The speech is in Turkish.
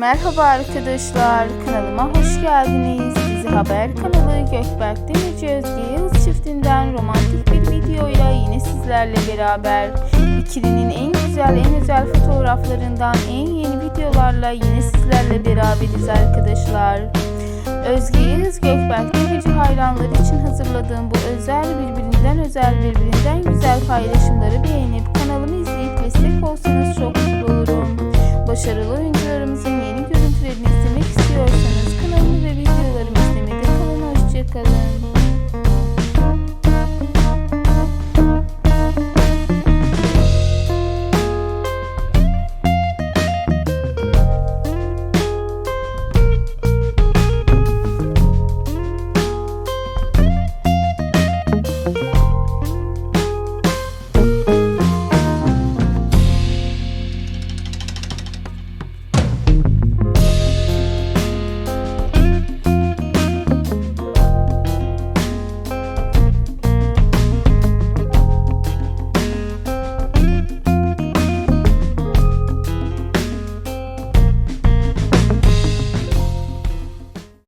Merhaba arkadaşlar, kanalıma hoş geldiniz. Dizi Haber kanalı Gökberk Demirci Özge Yıldız çiftinden romantik bir videoyla yine sizlerle beraber. İkilinin en güzel, en özel fotoğraflarından en yeni videolarla yine sizlerle beraberiz arkadaşlar. Özge Yıldız Gökberk Demirci hayranları için hazırladığım bu özel birbirinden özel birbirinden güzel paylaşımları beğenip kanalımı izleyip destek olsanız çok mutlu olurum. Başarılı oyuncu color.